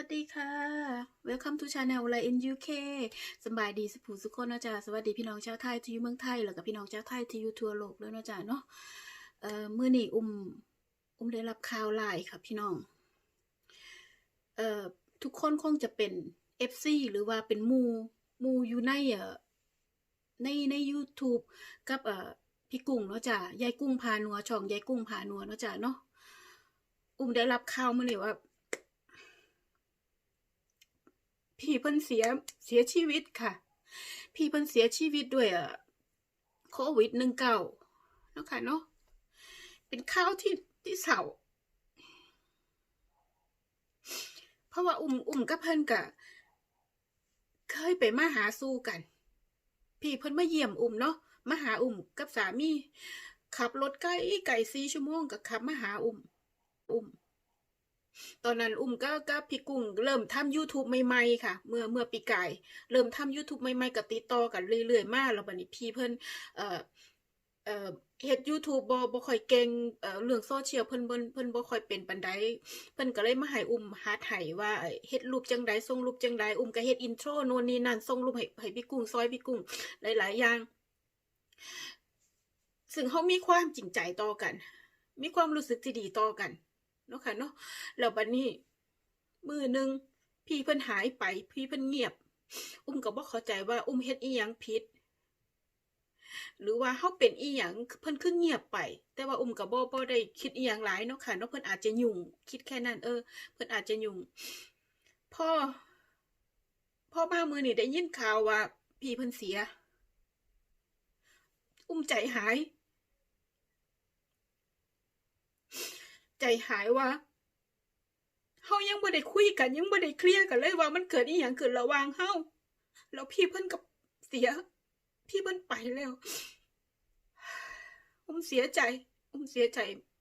วัสดีค่ะ Welcome to Channel ไลน์ in UK สบายดีสุขสุขคนนะจ๊ะสวัสดีพี่น้องชาวไทยที่อยู่เมืองไทย แล้วก็พี่น้องชาวไทยที่อยู่ทั่วโลกเลยนะจ๊ะเนาะเอ่อมื้อนี้อุ้มอุ้มได้รับข่าวหลายค่ะพี่น้องเอ่อทุกคนคงจะเป็น FC หรือว่าเป็นมูมูอยู่ในเอ่อในใน YouTube กับเอ่อพี่กุ้งเนาะจ้ะยายกุ้งพานัวช่องยายกุ้งพานัวเนาะจ้ะเนาะอุ้มได้รับข่าวมาเลยว่า พี่เพิ่นเสียเสียชีวิตค่ะ พี่เพิ่นเสียชีวิตด้วยอ่อโควิดหนึ่งเก้าเนาะค่ะเนาะเป็นข่าวที่ที่เศร้าเพราะว่าอุ้มอุ้มกับเพิ่นกะเคยไปมาหาสู่กัน พี่เพิ่นมาเยี่ยมอุ้มเนาะมาหาอุ้มกับสามีขับรถไกล้ไกลสี่ชั่วโมงก็ขับมาหาอุ้มอุ้ม ตอนนั้นอุ้มก็ก็พี่กุ้งเริ่มทำ YouTube ใหม่ๆค่ะ เมื่อเมื่อปีกายเริ่มทำ YouTube ใหม่ๆก็ติดต่อกันเรื่อยๆ มาแล้วบัดนี้พี่เพิ่นเอ่อเอ่อเฮ็ด YouTube บ่บ่ค่อยเก่งเอ่อเรื่องโซเชียลเพิ่นเพิ่นเพิ่นบ่ค่อยเป็นปานใดเพิ่นก็เลยมาให้อุ้มหาไถว่าเอ่อเฮ็ดรูปจังใดส่งรูปจังใดอุ้มก็เฮ็ดอินโทรโน่นนี่นั่นส่งรูปให้ให้พี่กุ้งซอยพี่กุ้งหลายๆอย่างซึ่งเขามีความจริงใจต่อกัน มีความรู้สึกที่ดีต่อกัน เนาะค่ะเนาะแล้วบัดนี้ มือหนึ่งพี่เพิ่นหายไปพี่เพิ่นเงียบ อุ้มก็บ่เข้าใจว่า อุ้มเฮ็ดอีหยังผิดหรือว่าเฮาเป็นอีหยังเพิ่นคือเงียบไป แต่ว่าอุ้มก็บ่บ่ได้คิดอีหยังหลายเนาะค่ะเนาะเพิ่นอาจจะยุ่ง คิดแค่นั้นเออ เพิ่นอาจจะยุ่งพ่อพ่อมามือนี่ได้ยินข่าวว่า พี่เพิ่นเสีย อุ้มใจหาย ใจหายว่าเฮายังบ่ได้คุยกัน ยังบ่ได้เคลียร์กันเลยว่ามันเกิดอีหยังขึ้นระวางเฮาแล้วพี่เพิ่นกับเสีย พี่เพิ่นไปแล้วผมเสียใจผมเสียใจ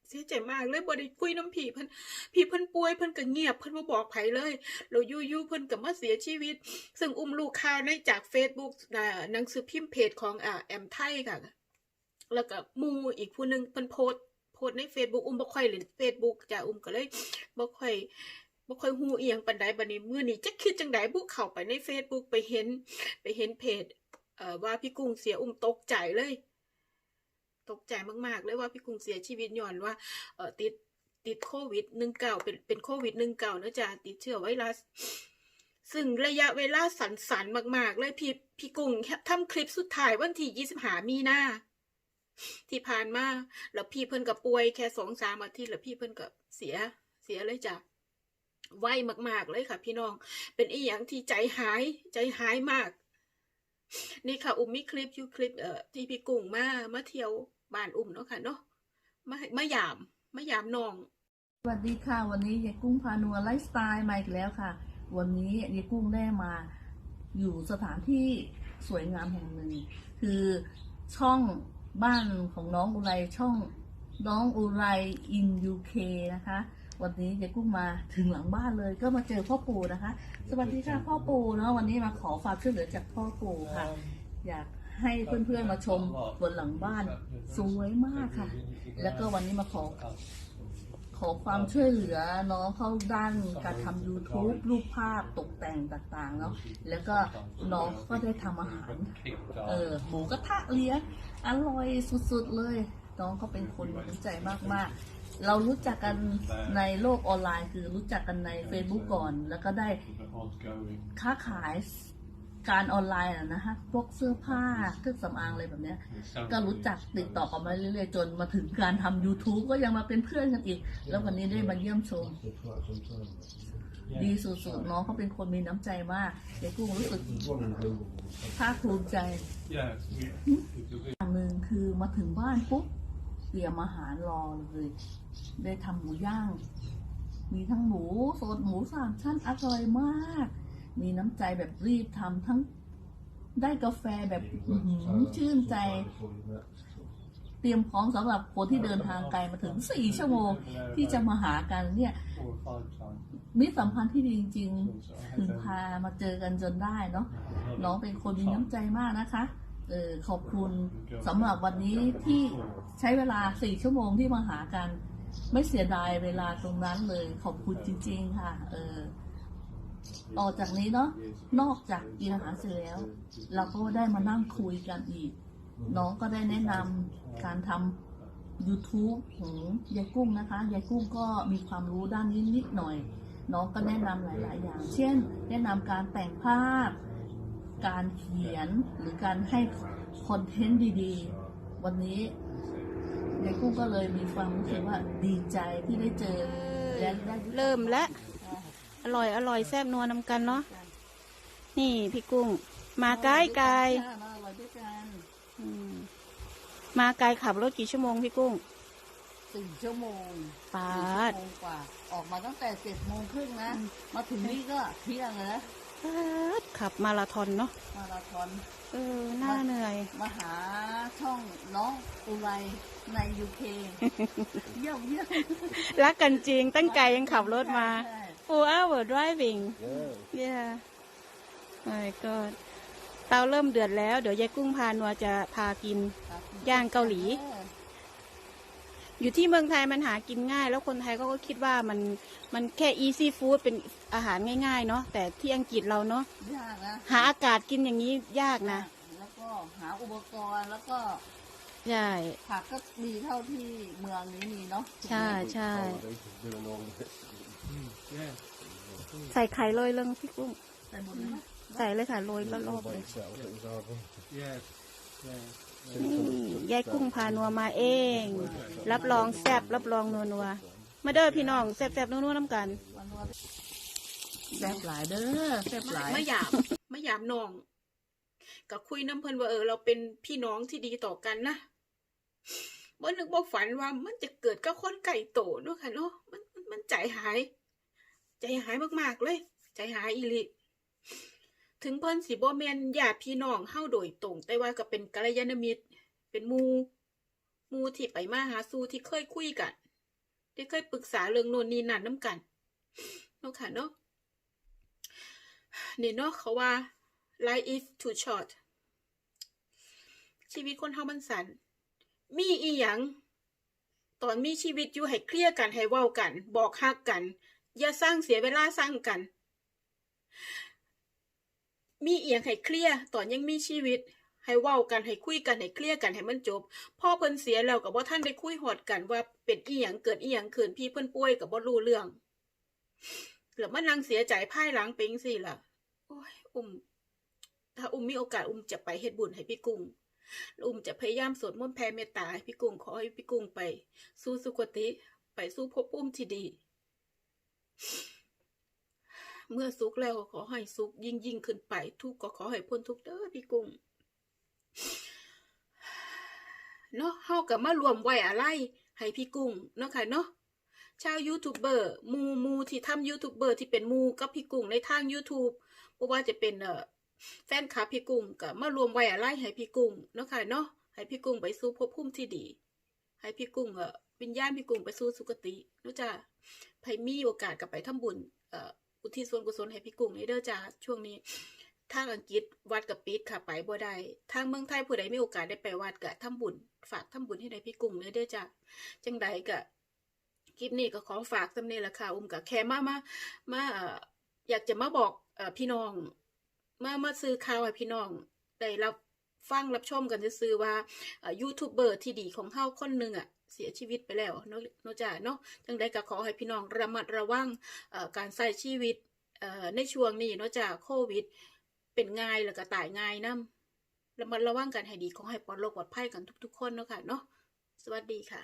เสียใจมากเลยบ่ได้คุยน้ำพี่เพิ่นพี่เพิ่นป่วยเพิ่นก็เงียบเพิ่นบ่บอกไผเลยแล้วอยู่เพิ่นก็มาเสียชีวิต ซึ่งอุ้มลูกข่าวในจาก Facebook อ่าหนังสือพิมพ์เพจของอ่าแอมไทยค่ะแล้วก็มูอีกผู้หนึงเพิ่นโพสต์ โพสใน Facebook อุ้มบ่ค่อยเล่น Facebook จ้ะอุ้มก็เลยบ่ค่อยบ่ค่อยฮู้อีหยังปานใดบัดนี้มื้อนี้จักคิดจังไดบุเข้าไปใน Facebook ไปเห็น ไปเห็นเพจเอ่อว่าพี่กุ้งเสียอุ้มตกใจเลย ตกใจมากๆเลยว่าพี่กุ้งเสียชีวิตย้อนว่าเอ่อติดติดโควิด19เป็นเป็นโควิด19เนะจ้ะติดเชื้อไวรัส ซึ่งระยะเวลาสั้นๆมาก ๆ เลยพี่พี่กุ้งทำคลิปสุดท้ายวันที่25มีนา ที่ผ่านมาแล้วพี่เพิ่นก็ป่วยแค่สองสามอาทิตย์แล้วพี่เพิ่นก็เสียเสียเลยจ้ะไวมาก ๆ เลยค่ะ พี่น้อง เป็นอีหยังที่ใจหายใจหายมาก นี่ค่ะ อุ้มมีคลิปยูคลิปเอ่อที่พี่กุ้งมามาเที่ยวบ้านอุ้มเนาะค่ะเนาะมามาหยามมาหยามน้อง สวัสดีค่ะ วันนี้ยายกุ้งพานัวไลฟ์สไตล์มาอีกแล้วค่ะ วันนี้ยายกุ้งได้มา อยู่สถานที่สวยงามแห่งหนึ่ง คือช่อง บ้านของน้องอุไรช่องน้องอุไรอินยูเคนะคะ วันนี้ยายกุ้งมาถึงหลังบ้านเลยก็มาเจอพ่อปู่นะคะ สวัสดีค่ะพ่อปู่เนาะวันนี้มาขอความช่วยเหลือจากพ่อปู่ค่ะ อยากให้เพื่อนๆมาชมบนหลังบ้านสวยมากค่ะ แล้วก็วันนี้มาขอข อความช่วยเหลือน้องเข้าด้านการทำ YouTube รูปภาพตกแต่งต่างๆเนาะแล้วก็น้องก็ได้ทำอาหาร เออหมูกระทะเลี้ยงอร่อยสุดๆเลย น้องเขาเป็นคนมีน้ใจมากๆ เรารู้จักกันในโลกออนไลน์ คือรู้จักกันใน Facebook ก่อน แล้วก็ได้ค้าขาย การออนไลน์อะนะฮะพวกเสื้อผ้าเครื่องสำอางอะไรแบบเนี้ย ก็รู้จักติดต่อกันมาเรื่อยๆ จนมาถึงการทำ YouTube ก็ยังมาเป็นเพื่อนกันอีก แล้ววันนี้ได้มาเยี่ยมชม ดีสุดๆน้องเขาเป็นคนมีน้ำใจมากเด็กกุ้งรู้สึกภาคภูมิใจอย่างหนึ่งคือมาถึงบ้านปุ๊บเตรียมอาหารรอเลย ได้ทำหมูย่าง มีทั้งหมูสดหมูสามชั้นอร่อยมาก มีน้ำใจแบบรีบทำทั้งได้กาแฟแบบอื้อหือชื่นใจ เตรียมพร้อมสำหรับคนที่เดินทางไกลมาถึงสี่ชั่วโมง ที่จะมาหากันเนี่ย มิตรสัมพันธ์ที่ดีจริงๆ ถึงพามาเจอกันจนได้เนาะน้องเป็นคนมีน้ำใจมากนะคะ เออขอบคุณสำหรับวันนี้ที่ใช้เวลาสี่ชั่วโมงที่มาหากัน ไม่เสียดายเวลาตรงนั้นเลย ขอบคุณจริง ๆ ค่ะ เออ ต่อจากนี้เนาะนอกจากกินอาหารเสร็จแล้ว เราก็ได้มานั่งคุยกันอีก น้องก็ได้แนะนำการทำ YouTube ของยายกุ้งนะคะยายกุ้งก็มีความรู้ด้านนี้นิดหน่อย น้องก็แนะนำหลาย ๆ อย่าง เช่น แนะนำการแต่งภาพ การเขียนหรือการให้คอนเทนต์ดีๆ วันนี้ยายกุ้งก็เลยมีความรู้สึกว่าดีใจที่ได้เจอและได้รู้จักเริ่มแล้ว อร่อยอร่อยแซ่บนัวนำกันเนาะนี่พี่กุ้ง มาไกลไกลค่ะมาอร่อยด้วยกันอืมมาไกลขับรถกี่ชั่วโมงพี่กุ้งสี่ชั่วโมงปาสี่ดชั่วโมงกว่า ออกมาตั้งแต่เจ็ดโมงครึ่งนะ มาถึงนี่ก็เที่ยงเลยนะปาดขับมาราธอนเนาะ มาราธอน เออ น่าเหนื่อย มาหาช่องน้องอุไรในยูเคเยี่ยมเยี่ยมรักกันจริงตั้งใจยังขับรถมาใช่ four hour driving Yeah. yeah my god เตาเริ่มเดือดแล้ว เดี๋ยวยายกุ้งพานัวจะพากินครับย่างเกาหลีอออยู่ที่เมืองไทยมันหากินง่าย แล้วคนไทยก็ก็คิดว่ามันมันแค่ easy food เป็นอาหารง่ายๆ เนาะแต่ที่อังกฤษเราเนาะยากนะหาอากาศกินอย่างนี้ยากนะ แล้วก็หาอุปกรณ์แล้วก็ใช่ผักก็มีเท่าที่เมืองนี้มีเนาะใช่ใช่ Holiday, doing all this. ใส่ไข่เลยเรื่องพี่กุ้ง ใส่หมดเลยไหมใส่เลยค่ะโรย All รอบๆ by เลย itself, it was hard one. Yes. Yeah. นี่ยายกุ้งพานัวมาเอง รับรองแซ่บรับรองนัวนัวๆมาเด้อพี่น้องแซ่บแซ่บนัวนัวๆน้ำกันวันวันแซ่บหลายเด้อแซ่บหลายไม่หยาบไม่หยาบน้องก็คุยน้ำเพิ่นว่าเออเราเป็นพี่น้องที่ดีต่อกันนะบ่นึกบ่ฝันว่ามันจะเกิดกับคนไก่โตเนาะค่ะเนาะมัน มันใจหาย ใจหายมากๆเลย ใจหายอีลิถึงเพิ่นสิบ่แม่นญาติพี่น้องเฮาโดยตรง แต่ว่าก็เป็นกัลยาณมิตร เป็นมูมูที่ไปมาหาสู่ที่เคยคุยกันที่เคยปรึกษาเรื่องโน่นนี่นั่นน้ำกันเนาะค่ะเนาะเนี่ยเนาะเขาว่า life is too short ชีวิตคนเฮามันสั้นมีอีหยัง ตอนมีชีวิตอยู่ให้เคลียร์กันให้เว้ากัน บอกฮักกัน อย่าสร้างเสียเวลาสร้างกัน มีเอียงให้เคลียร์ตอนยังมีชีวิต ให้เว้ากันให้คุยกันให้เคลียร์กันให้มันจบพ่อเพิ่นเสียแล้วกับว่าท่านได้คุยหอดกันว่าเป็นอีหยังเกิดอีหยังขึ้นพี่เพิ่นป่วยกับบ่รู้เรื่องแล้วมานั่งเสียใจภายหลังเป็นจั่งซี่ล่ะโอ้ย อุ้ม ถ้าอุ้มมีโอกาสอุ้มจะไปเฮ็ดบุญให้พี่กุ้ง อุ้มจะพยายามสวดมนต์แผ่เมตตาให้พี่กุ้งขอให้พี่กุ้งไป สู่สุคติไปสู่ภพภูมิที่ดี เมื่อสุขแล้วขอให้สุขยิ่งยิ่งขึ้นไป ทุกข์ก็ขอให้พ้นทุกข์เด้อพี่กุ้งเนาะเฮากับมารวมไว้อะไรให้พี่กุ้งเนาะค่ะเนาะชาวยูทูบเบอร์มูมูที่ทำยูทูบเบอร์ที่เป็นมูกับพี่กุ้งในทาง YouTube เพราะว่าจะเป็นเอ่อ แฟนคลับพี่กุ้งกับมารวมไว้อะไรให้พี่กุ้งเนาะค่ะเนาะให้พี่กุ้งไปสู่ภพภูมิที่ดี ให้พี่กุ้งเอ่อวิญญาณพี่กุ้งไปสู่สุคติเนาะจ้ะไผมีโอกาสกับไปทำบุญเอ่ออุทิศส่วนกุศลให้พี่กุ้งในเด้อจ้าช่วงนี้ทางอังกฤษวัดกับปิดค่ะไปบ่ได้ทางเมืองไทยผู้ใดมีโอกาสได้ไปวัดก็ทำบุญ ฝากทำบุญให้ได้พี่กุ้งเลยเด้อจ้ะจังใดก็คลิปนี้ก็ขอฝากสำเนียละค่ะอุ้มกับแค่มามามาอ่ออยากจะมาบอกอพี่น้อง มามาซื้อข่าวให้พี่น้องได้รับฟังรับชมกันซื้อว่ายูทูบเบอร์ที่ดีของเฮาคนหนึ่งอะเสียชีวิตไปแล้วเนาะเนาะจ้ะเนาะจังใดก็ขอให้พี่น้องระมัดระวังการใช้ชีวิตในช่วงนี้เนาะจ้ะโควิด เป็นง่ายแล้วก็ตายง่ายนํระมัดระวังกันให้ดีขอให้ปลอดโรคปลอดภัยกันทุก ๆ คนเนาะค่ะเนาะสวัสดีค่ะ